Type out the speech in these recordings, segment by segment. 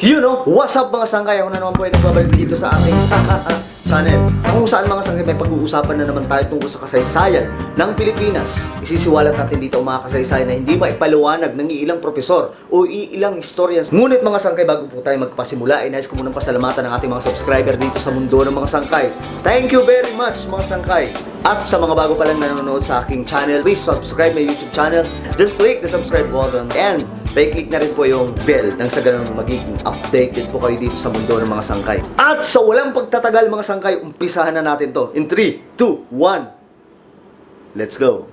You know, what's up mga sangkay? Ako na naman po ay nagbabalik dito sa ating channel. Kung saan mga sangkay may pag-uusapan na naman tayo tungkol sa kasaysayan ng Pilipinas. Isisiwalat natin dito ang mga kasaysayan na hindi maipaliwanag ng iilang profesor o iilang historians. Ngunit mga sangkay, bago po tayo magpasimula, ay nais ko munang pasalamatan ng ating mga subscriber dito sa mundo ng mga sangkay. Thank you very much mga sangkay. At sa mga bago pa lang nanonood sa aking channel, please subscribe my YouTube channel. Just click the subscribe button and pa-click na rin po yung bell nang sa ganun magiging updated po kayo dito sa mundo ng mga sangkay. At sa walang pagtatagal mga sangkay, umpisahan na natin to. In 3, 2, 1, let's go!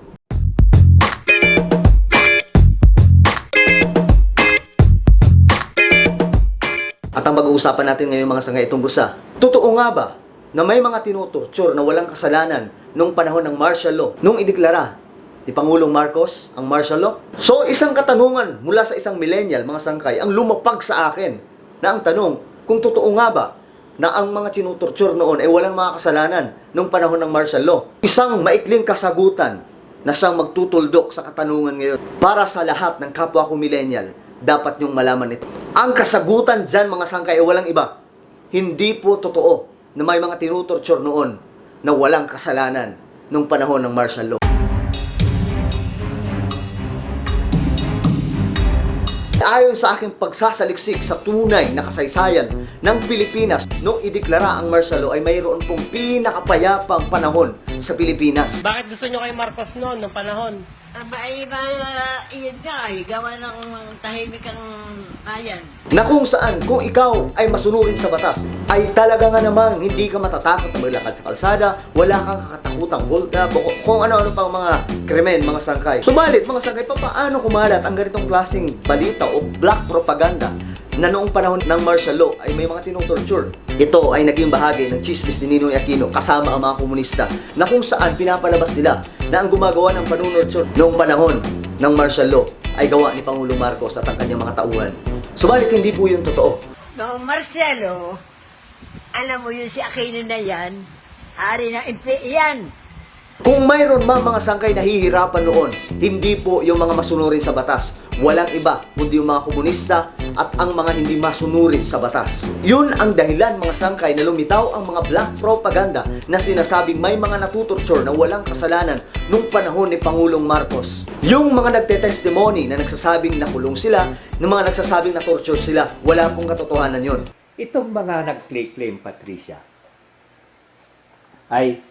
At ang pag-uusapan natin ngayon mga sangay tungkol sa Totoo nga ba na may mga tinutorture na walang kasalanan nung panahon ng martial law nung ideklara ni Pangulong Marcos ang martial law? So isang katanungan mula sa isang millennial mga sangkay ang lumapag sa akin na ang tanong kung totoo nga ba na ang mga tinutorture noon ay walang mga kasalanan nung panahon ng martial law. Isang maikling kasagutan na siyang magtutuldok sa katanungan ngayon para sa lahat ng kapwa ko millennial dapat niyong malaman ito. Ang kasagutan dyan mga sangkay ay walang iba. Hindi po totoo na may mga tinutorture noon na walang kasalanan nung panahon ng martial law. Ayon sa aking pagsasaliksik sa tunay na kasaysayan ng Pilipinas, nung ideklara ang martial law ay mayroon pong pinakapayapang panahon sa Pilipinas. Bakit gusto nyo kay Marcos noon, nung panahon? Maiba, iyan nga ay gawa ng tahimik ang bayan. na kung saan kung ikaw ay masunurin sa batas ay talaga nga namang hindi ka matatakot na maglakad sa kalsada, wala kang kakatakutang hold up, o kung ano-ano pang mga krimen, mga sangkay. Subalit, mga sangkay, pa paano kumalat ang ganitong klaseng balita o black propaganda na noong panahon ng martial law ay may mga tinutorture. Ito ay naging bahagi ng chismis ni Ninoy Aquino kasama ang mga komunista na kung saan pinapalabas nila na ang gumagawa ng panunorture noong panahon ng martial law ay gawa ni Pangulong Marcos at ang kanyang mga tauhan. Subalit hindi po yun totoo. Noong Marcelo, alam mo yun si Aquino na yan, hari ng MP yan. Kung mayroon man mga sangkay nahihirapan noon, hindi po yung mga masunurin sa batas. Walang iba, kundi yung mga komunista at ang mga hindi masunurin sa batas. Yun ang dahilan mga sangkay na lumitaw ang mga black propaganda na sinasabing may mga natutorture na walang kasalanan nung panahon ni Pangulong Marcos. Yung mga nagte-testimony na nagsasabing nakulong sila, ng mga nagsasabing na torture sila, wala pong katotohanan yun. Itong mga nag-claim, Patricia, ay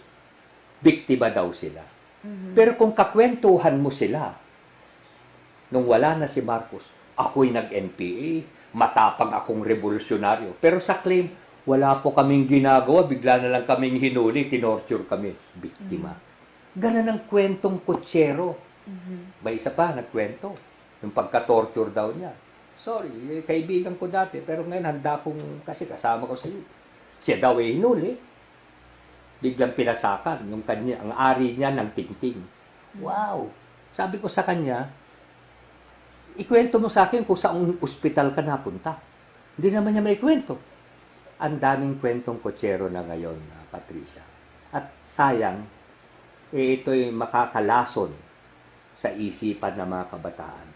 biktima daw sila. Pero kung kakwentuhan mo sila, nung wala na si Marcos, ako'y nag-NPA, matapang akong revolusyonaryo. Pero sa claim, wala po kaming ginagawa, bigla na lang kaming hinuli, tinorture kami. Biktima. Ganon ang kwentong kutsero. May isa pa, nagkwento. Yung pagka-torture daw niya. Sorry, eh, kaibigan ko dati, pero ngayon handa kong, kasi kasama ko sa iyo. Siya daw ay hinuli. Biglang pinasakan yung kanya, ang ari niya ng tingting. Wow! Sabi ko sa kanya, ikwento mo sa akin kung saan ospital ka napunta. Hindi naman niya may kwento. Ang daming kwentong kotsero na ngayon, ah, Patricia. At sayang, eh, ito'y makakalason sa isipan ng mga kabataan.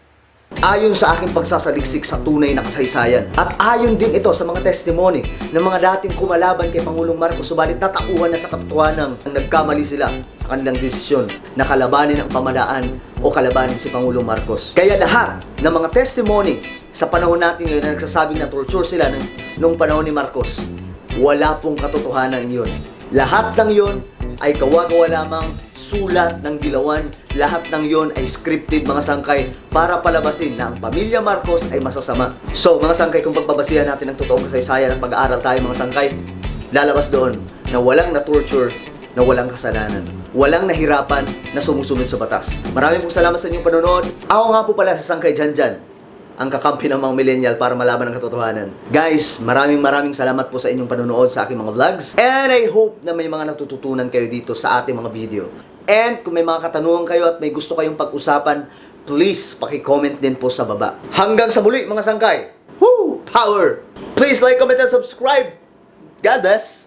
Ayon sa aking pagsasaliksik sa tunay na kasaysayan at ayon din ito sa mga testimony ng mga dating kumalaban kay Pangulong Marcos subalit natauhan na sa katotohanan ng nagkamali sila sa kanilang desisyon na kalabanin ang pamalaan o kalabanin si Pangulong Marcos. Kaya lahat ng mga testimony sa panahon natin ngayon na nagsasabing na torture sila ng, nung panahon ni Marcos, wala pong katotohanan yun. Lahat ng yun ay gawa-gawa lamang sulat ng dilawan. Lahat ng yon ay scripted mga sangkay para palabasin na ang pamilya Marcos ay masasama. So mga sangkay, kung pagbabasihan natin ng totoong kasaysayan at pag-aaral tayo mga sangkay, lalabas doon na walang na-torture, na walang kasalanan. Walang nahirapan na sumusunod sa batas. Maraming pong salamat sa inyong panonood. Ako nga po pala sa Sangkay Jan Jan ang kakampi ng mga millennial para malaman ang katotohanan. Guys, maraming maraming salamat po sa inyong panonood sa aking mga vlogs. And I hope na may mga natututunan kayo dito sa ating mga video. And kung may mga katanungan kayo at may gusto kayong pag-usapan, please paki-comment din po sa baba. Hanggang sa muli mga sangkay. Woo! Power! Please like, comment, and subscribe. God bless!